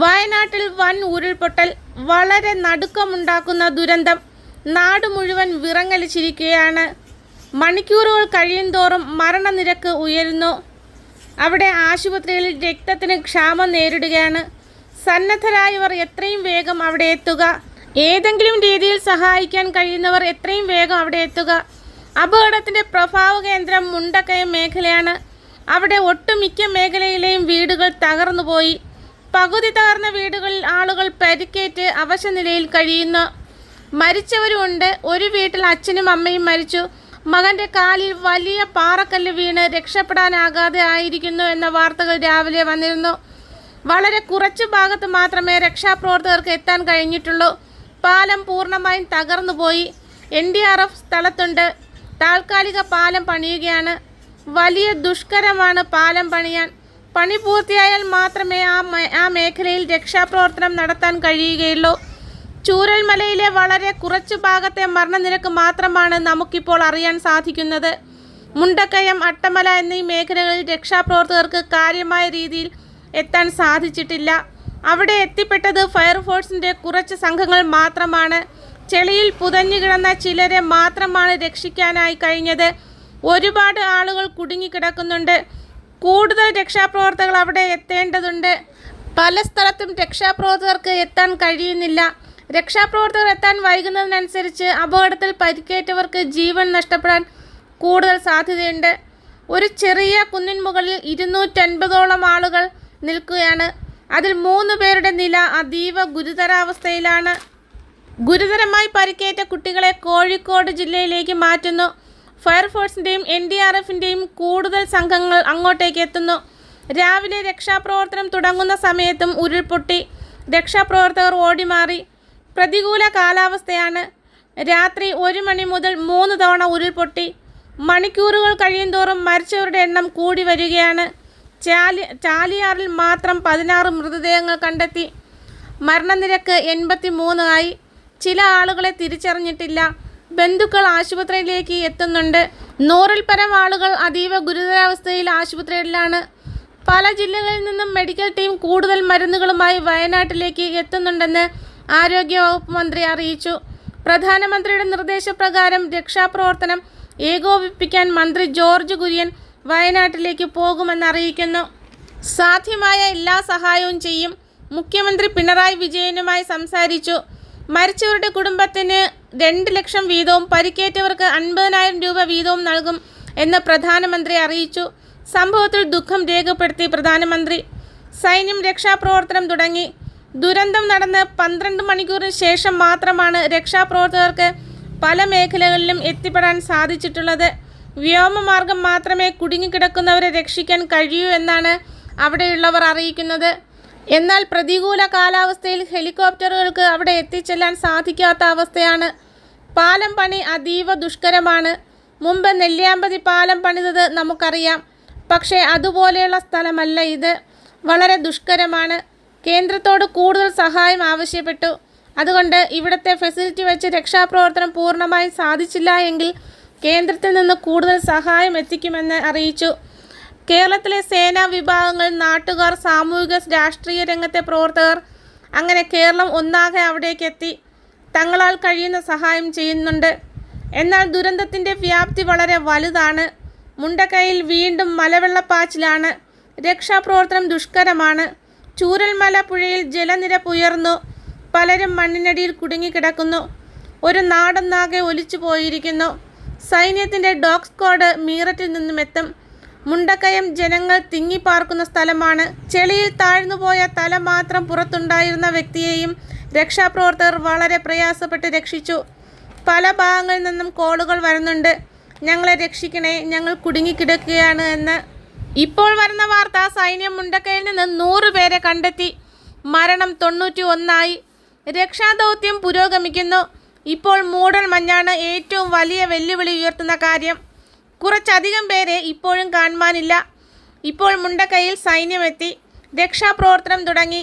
വയനാട്ടിൽ വൻ ഉരുൾപൊട്ടൽ വളരെ നടുക്കമുണ്ടാക്കുന്ന ദുരന്തം നാട് മുഴുവൻ വിറങ്ങലിച്ചിരിക്കുകയാണ്. മണിക്കൂറുകൾ കഴിയുന്തോറും മരണനിരക്ക് ഉയരുന്നു. അവിടെ ആശുപത്രിയിൽ രക്തത്തിന് ക്ഷാമം നേരിടുകയാണ്. സന്നദ്ധരായവർ എത്രയും വേഗം അവിടെ എത്തുക. ഏതെങ്കിലും രീതിയിൽ സഹായിക്കാൻ കഴിയുന്നവർ എത്രയും വേഗം അവിടെ എത്തുക. അപകടത്തിന്റെ പ്രഭാവ കേന്ദ്രം മുണ്ടക്കയം മേഖലയാണ്. അവിടെ ഒട്ടുമിക്ക മേഖലയിലെയും വീടുകൾ തകർന്നുപോയി. പകുതി തകർന്ന വീടുകളിൽ ആളുകൾ പരിക്കേറ്റ് അവശ നിലയിൽ കഴിയുന്നു. മരിച്ചവരുമുണ്ട്. ഒരു വീട്ടിൽ അച്ഛനും അമ്മയും മരിച്ചു. മകന്റെ കാലിൽ വലിയ പാറക്കല്ല് വീണ് രക്ഷപ്പെടാനാകാതെ ആയിരിക്കുന്നു എന്ന വാർത്തകൾ രാവിലെ വന്നിരുന്നു. വളരെ കുറച്ചു ഭാഗത്ത് മാത്രമേ രക്ഷാപ്രവർത്തകർക്ക് എത്താൻ കഴിഞ്ഞിട്ടുള്ളൂ. പാലം പൂർണമായും തകർന്നുപോയി. എൻ ഡി ആർ എഫ് സ്ഥലത്തുണ്ട്. താൽക്കാലിക പാലം പണിയുകയാണ്. വലിയ ദുഷ്കരമാണ് പാലം പണിയാൻ. പണി പൂർത്തിയായാൽ മാത്രമേ ആ ആ മേഖലയിൽ രക്ഷാപ്രവർത്തനം നടത്താൻ കഴിയുകയുള്ളൂ. ചൂരൽമലയിലെ വളരെ കുറച്ചു ഭാഗത്തെ മരണനിരക്ക് മാത്രമാണ് നമുക്കിപ്പോൾ അറിയാൻ സാധിക്കുന്നത്. മുണ്ടക്കയം അട്ടമല എന്നീ മേഖലകളിൽ രക്ഷാപ്രവർത്തകർക്ക് കാര്യമായ രീതിയിൽ എത്താൻ സാധിച്ചിട്ടില്ല. അവിടെ എത്തിപ്പെട്ടത് ഫയർഫോഴ്സിന്റെ കുറച്ച് സംഘങ്ങൾ മാത്രമാണ്. ചെളിയിൽ പുതഞ്ഞു കിടന്ന ചിലരെ മാത്രമാണ് രക്ഷിക്കാനായി കഴിഞ്ഞത്. ഒരുപാട് ആളുകൾ കുടുങ്ങിക്കിടക്കുന്നുണ്ട്. കൂടുതൽ രക്ഷാപ്രവർത്തകർ അവിടെ എത്തേണ്ടതുണ്ട്. പല സ്ഥലത്തും രക്ഷാപ്രവർത്തകർക്ക് എത്താൻ കഴിയുന്നില്ല. രക്ഷാപ്രവർത്തകർ എത്താൻ വൈകുന്നതിനനുസരിച്ച് അപകടത്തിൽ പരിക്കേറ്റവർക്ക് ജീവൻ നഷ്ടപ്പെടാൻ കൂടുതൽ സാധ്യതയുണ്ട്. ഒരു ചെറിയ കുന്നിൻ മുകളിൽ ഇരുന്നൂറ്റൻപതോളം ആളുകൾ നിൽക്കുകയാണ്. അതിൽ മൂന്ന് പേരുടെ നില അതീവ ഗുരുതരാവസ്ഥയിലാണ്. ഗുരുതരമായി പരിക്കേറ്റ കുട്ടികളെ കോഴിക്കോട് ജില്ലയിലേക്ക് മാറ്റുന്നു. ഫയർഫോഴ്സിന്റെയും എൻ ഡി ആർ എഫിന്റെയും കൂടുതൽ സംഘങ്ങൾ അങ്ങോട്ടേക്ക് എത്തുന്നു. രാവിലെ രക്ഷാപ്രവർത്തനം തുടങ്ങുന്ന സമയത്തും ഉരുൾപൊട്ടി. രക്ഷാപ്രവർത്തകർ ഓടിമാറി. പ്രതികൂല കാലാവസ്ഥയാണ്. രാത്രി ഒരു മണി മുതൽ മൂന്ന് തവണ ഉരുൾപൊട്ടി. മണിക്കൂറുകൾ കഴിയുന്തോറും മരിച്ചവരുടെ എണ്ണം കൂടി വരികയാണ്. ചാലി ചാലിയാറിൽ മാത്രം പതിനാറ് മൃതദേഹങ്ങൾ കണ്ടെത്തി. മരണനിരക്ക് എൺപത്തി മൂന്നായി ചില ആളുകളെ തിരിച്ചറിഞ്ഞിട്ടില്ല. ബന്ധുക്കൾ ആശുപത്രിയിലേക്ക് എത്തുന്നുണ്ട്. നൂറിൽ പരം ആളുകൾ അതീവ ഗുരുതരാവസ്ഥയിൽ ആശുപത്രികളിലാണ് പല ജില്ലകളിൽ നിന്നും മെഡിക്കൽ ടീം കൂടുതൽ മരുന്നുകളുമായി വയനാട്ടിലേക്ക് എത്തുന്നുണ്ടെന്ന് ആരോഗ്യ വകുപ്പ് മന്ത്രി അറിയിച്ചു. പ്രധാനമന്ത്രിയുടെ നിർദ്ദേശപ്രകാരം രക്ഷാപ്രവർത്തനം ഏകോപിപ്പിക്കാൻ മന്ത്രി ജോർജ് കുര്യൻ വയനാട്ടിലേക്ക് പോകുമെന്ന് അറിയിക്കുന്നു. സാധ്യമായ എല്ലാ സഹായവും ചെയ്യും. മുഖ്യമന്ത്രി പിണറായി വിജയനുമായി സംസാരിച്ചു. മരിച്ചവരുടെ കുടുംബത്തിന് രണ്ട് ലക്ഷം വീതവും പരിക്കേറ്റവർക്ക് അൻപതിനായിരം രൂപ വീതവും നൽകും എന്ന് പ്രധാനമന്ത്രി അറിയിച്ചു. സംഭവത്തിൽ ദുഃഖം രേഖപ്പെടുത്തി പ്രധാനമന്ത്രി. സൈന്യം രക്ഷാപ്രവർത്തനം തുടങ്ങി. ദുരന്തം നടന്ന് പന്ത്രണ്ട് മണിക്കൂറിന് ശേഷം മാത്രമാണ് രക്ഷാപ്രവർത്തകർക്ക് പല മേഖലകളിലും എത്തിപ്പെടാൻ സാധിച്ചിട്ടുള്ളത്. വ്യോമമാർഗം മാത്രമേ കുടുങ്ങിക്കിടക്കുന്നവരെ രക്ഷിക്കാൻ കഴിയൂ എന്നാണ് അവിടെയുള്ളവർ അറിയിക്കുന്നത്. എന്നാൽ പ്രതികൂല കാലാവസ്ഥയിൽ ഹെലികോപ്റ്ററുകൾക്ക് അവിടെ എത്തിച്ചെല്ലാൻ സാധിക്കാത്ത അവസ്ഥയാണ്. പാലം പണി അതീവ ദുഷ്കരമാണ്. മുമ്പ് നെല്ലിയാമ്പതി പാലം പണിതത് നമുക്കറിയാം. പക്ഷേ അതുപോലെയുള്ള സ്ഥലമല്ല ഇത്. വളരെ ദുഷ്കരമാണ്. കേന്ദ്രത്തോട് കൂടുതൽ സഹായം ആവശ്യപ്പെട്ടു. അതുകൊണ്ട് ഇവിടുത്തെ ഫെസിലിറ്റി വെച്ച് രക്ഷാപ്രവർത്തനം പൂർണമായും സാധിച്ചില്ല എങ്കിൽ കേന്ദ്രത്തിൽ നിന്ന് കൂടുതൽ സഹായം എത്തിക്കുമെന്ന് അറിയിച്ചു. കേരളത്തിലെ സേനാ വിഭാഗങ്ങൾ നാട്ടുകാർ സാമൂഹിക രാഷ്ട്രീയ രംഗത്തെ പ്രവർത്തകർ അങ്ങനെ കേരളം ഒന്നാകെ അവിടേക്ക് എത്തി തങ്ങളാൽ കഴിയുന്ന സഹായം ചെയ്യുന്നുണ്ട്. എന്നാൽ ദുരന്തത്തിന്റെ വ്യാപ്തി വളരെ വലുതാണ്. മുണ്ടക്കൈയിൽ വീണ്ടും മലവെള്ളപ്പാച്ചിലാണ്. രക്ഷാപ്രവർത്തനം ദുഷ്കരമാണ്. ചൂരൽമല പുഴയിൽ ജലനിരപ്പ് ഉയർന്നു. പലരും മണ്ണിനടിയിൽ കുടുങ്ങിക്കിടക്കുന്നു. ഒരു നാടൊന്നാകെ ഒലിച്ചു പോയിരിക്കുന്നു സൈന്യത്തിന്റെ ഡോഗ് സ്ക്വാഡ് മീററ്റിൽ നിന്നും എത്തും മുണ്ടക്കയം ജനങ്ങൾ തിങ്ങിപ്പാർക്കുന്ന സ്ഥലമാണ്. ചെളിയിൽ താഴ്ന്നുപോയ തല മാത്രം പുറത്തുണ്ടായിരുന്ന വ്യക്തിയെയും രക്ഷാപ്രവർത്തകർ വളരെ പ്രയാസപ്പെട്ട് രക്ഷിച്ചു. പല ഭാഗങ്ങളിൽ നിന്നും കോളുകൾ വരുന്നുണ്ട്. ഞങ്ങളെ രക്ഷിക്കണേ ഞങ്ങൾ കുടുങ്ങിക്കിടക്കുകയാണ് എന്ന്. ഇപ്പോൾ വരുന്ന വാർത്ത സൈന്യം മുണ്ടക്കയിൽ നിന്ന് നൂറ് പേരെ കണ്ടെത്തി. മരണം തൊണ്ണൂറ്റി ഒന്നായി രക്ഷാദൗത്യം പുരോഗമിക്കുന്നു. ഇപ്പോൾ മൂടൽ മഞ്ഞാണ് ഏറ്റവും വലിയ വെല്ലുവിളി ഉയർത്തുന്ന കാര്യം. കുറച്ചധികം പേരെ ഇപ്പോഴും കാണുവാനില്ല. ഇപ്പോൾ മുണ്ടക്കൈയിൽ സൈന്യമെത്തി രക്ഷാപ്രവർത്തനം തുടങ്ങി.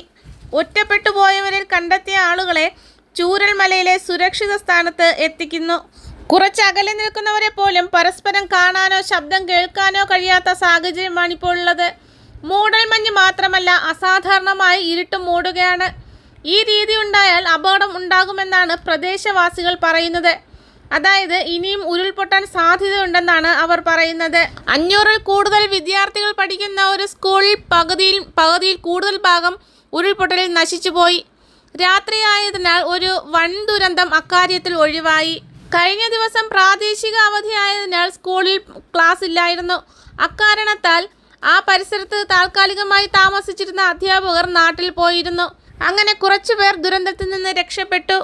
ഒറ്റപ്പെട്ടു പോയവരിൽ കണ്ടെത്തിയ ആളുകളെ ചൂരൽമലയിലെ സുരക്ഷിത സ്ഥാനത്ത് എത്തിക്കുന്നു. കുറച്ച് അകലെ നിൽക്കുന്നവരെ പോലും പരസ്പരം കാണാനോ ശബ്ദം കേൾക്കാനോ കഴിയാത്ത സാഹചര്യമാണ് ഇപ്പോൾ ഉള്ളത്. മൂടൽമഞ്ഞ് മാത്രമല്ല അസാധാരണമായി ഇരുട്ട് മൂടുകയാണ്. ഈ രീതി ഉണ്ടായാൽ അപകടം ഉണ്ടാകുമെന്നാണ് പ്രദേശവാസികൾ പറയുന്നത്. അതായത് ഇനിയും ഉരുൾപൊട്ടാൻ സാധ്യതയുണ്ടെന്നാണ് അവർ പറയുന്നത്. അഞ്ഞൂറിൽ കൂടുതൽ വിദ്യാർത്ഥികൾ പഠിക്കുന്ന ഒരു സ്കൂളിൽ പകുതിയിൽ പകുതിയിൽ കൂടുതൽ ഭാഗം ഉരുൾപൊട്ടലിൽ നശിച്ചുപോയി. രാത്രിയായതിനാൽ ഒരു വൻ ദുരന്തം അക്കാര്യത്തിൽ ഒഴിവായി. കഴിഞ്ഞ ദിവസം പ്രാദേശിക അവധിയായതിനാൽ സ്കൂളിൽ ക്ലാസ് ഇല്ലായിരുന്നു. അക്കാരണത്താൽ ആ പരിസരത്ത് താൽക്കാലികമായി താമസിച്ചിരുന്ന അധ്യാപകർ നാട്ടിൽ പോയിരുന്നു. അങ്ങനെ കുറച്ചുപേർ ദുരന്തത്തിൽ നിന്ന് രക്ഷപ്പെട്ടു.